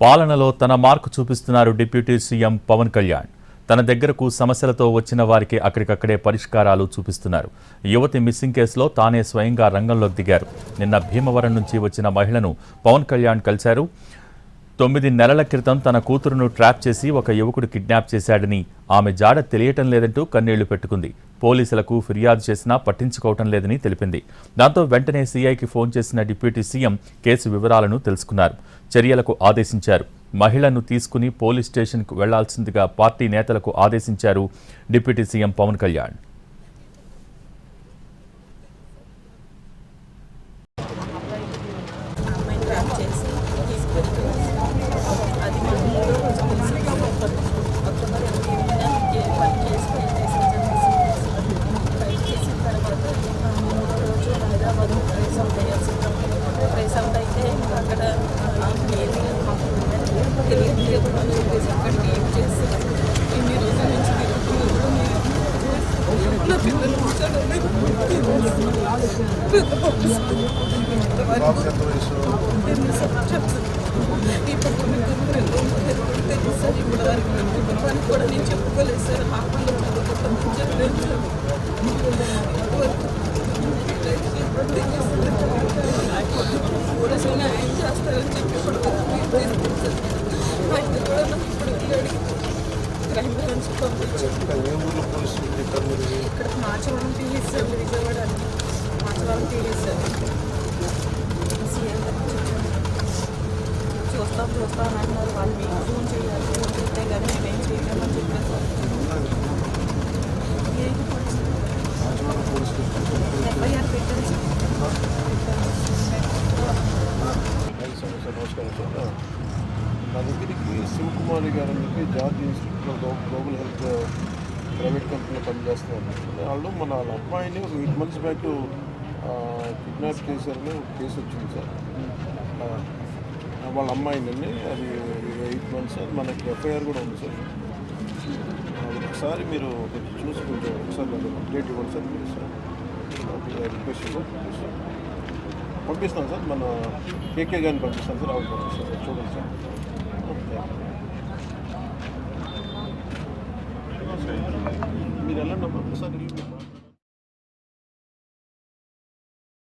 పాలనలో తన మార్కు చూపిస్తున్నారు డిప్యూటీ సీఎం పవన్ కళ్యాణ్. తన దగ్గరకు సమస్యలతో వచ్చిన వారికి అక్కడికక్కడే పరిష్కారాలు చూపిస్తున్నారు. యువతి మిస్సింగ్ కేసులో తానే స్వయంగా రంగంలోకి దిగారు. నిన్న భీమవరం నుంచి వచ్చిన మహిళను పవన్ కళ్యాణ్ కలిశారు. తొమ్మిది నెలల క్రితం తన కూతురును ట్రాప్ చేసి ఒక యువకుడు కిడ్నాప్ చేశాడని ఆమె జాడ తెలియటం లేదంటూ కన్నీళ్ళు పెట్టుకుంది. పోలీసులకు ఫిర్యాదు చేసినా పట్టించుకోవటం లేదని తెలిపింది. దాంతో వెంటనే సీఐకి ఫోన్ చేసిన డిప్యూటీ సీఎం కేసు వివరాలను తెలుసుకున్నారు. చర్యలకు ఆదేశించారు. మహిళను తీసుకుని పోలీస్ స్టేషన్కు వెళ్ళాల్సిందిగా పార్టీ నేతలకు ఆదేశించారు deputy CM Pawan Kalyan. Hyderabad trace out అయ్యాల్సి trace out అయితే ఇంకా అక్కడ ఆ, ఏమీ మాకు తెలియదు అని చెప్పేసి అక్కడ ఏం చేసి ఇన్ని రోజుల నుంచి తిరుగుతున్నారు ఇక్కడ Marchavaram TVS sir Vijayawada Marchavaram TVS sir CM గారికి చెప్పాను. చూస్తాం చూస్తాం అని అంటున్నారు వాళ్ళు మీకు ఫోన్ చేయాలి ఫోన్ చేస్తే కానీ మేమేం చేయలేమని చెప్పారు నా దగ్గరికి శివకుమారి గారు అని చెప్పి జార్జ్ ఇన్స్టిట్యూట్లో గ్లో- గ్లోబల్ హెల్త్ ప్రైవేట్ కంపెనీలో పనిచేస్తున్నారు. వాళ్ళు మన వాళ్ళ అమ్మాయిని ఒక ఎయిట్ మంత్స్ బ్యాక్ కిడ్నాప్ చేశారని ఒక కేసు వచ్చింది సార్. వాళ్ళ అమ్మాయిని అది ఎయిట్ మంత్స్ అది మనకి ఎఫ్ఐఆర్ కూడా ఉంది సార్. ఒకసారి మీరు కొంచెం చూసి కొంచెం ఒకసారి అప్డేట్ ఇవ్వండి సార్ మీరు సార్. రిక్వెస్ట్ సార్ పంపిస్తాను సార్ మన కేకే గారిని పంపిస్తాను సార్ అవును పంపిస్తాం సార్ చూడండి సార్. మీరు వెళ్ళండి ఒకసారి